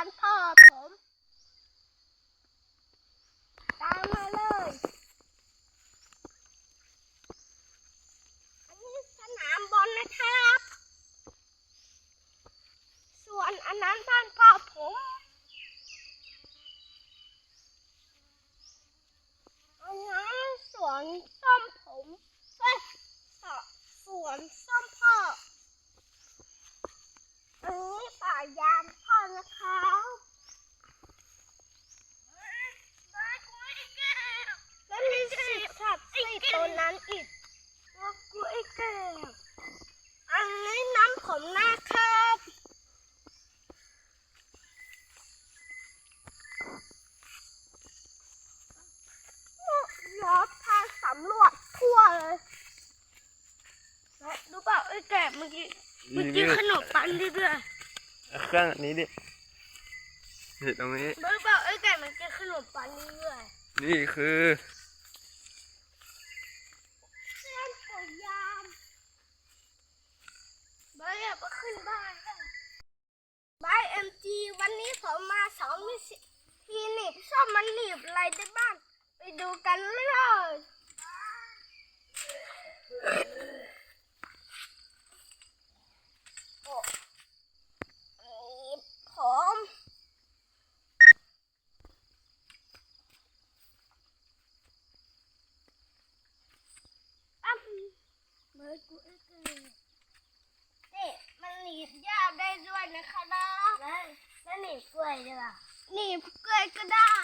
านพ่อผม ตามมาเลย อันนี้สนามบอลนะครับ ส่วนอันนั้นบ้านพ่อผม อันนี้น้ำผมนะครับ ยอดพาสำรวจทั่วเลยดูเปล่าไอ้แกะเมื่อกี้เมื่อกี้ขนมปังดิด้วยเครื่องอันนี้ดินี่ตรงนี้รู้เปล่าไอ้แกะเมื่อกี้ขนมปังดิด้วยนี่คือ เพื่อนผมยามบายอยากไป ขึ้นบ้านบายเอ็มจีวันนี้ผมมาสองมิสิทีนีบชอบมันหนีบอะไรได้บ้าง ไปดูกันเลยโอ้หนีบผมอ้ำเมื่อกูเอ็กซ์เลยนี่มันหนีบหญ้าได้ด้วย นะคะนะแล้วแล้วหนีบกล้วยด้วยล่ะหนีบกล้วยก็ได้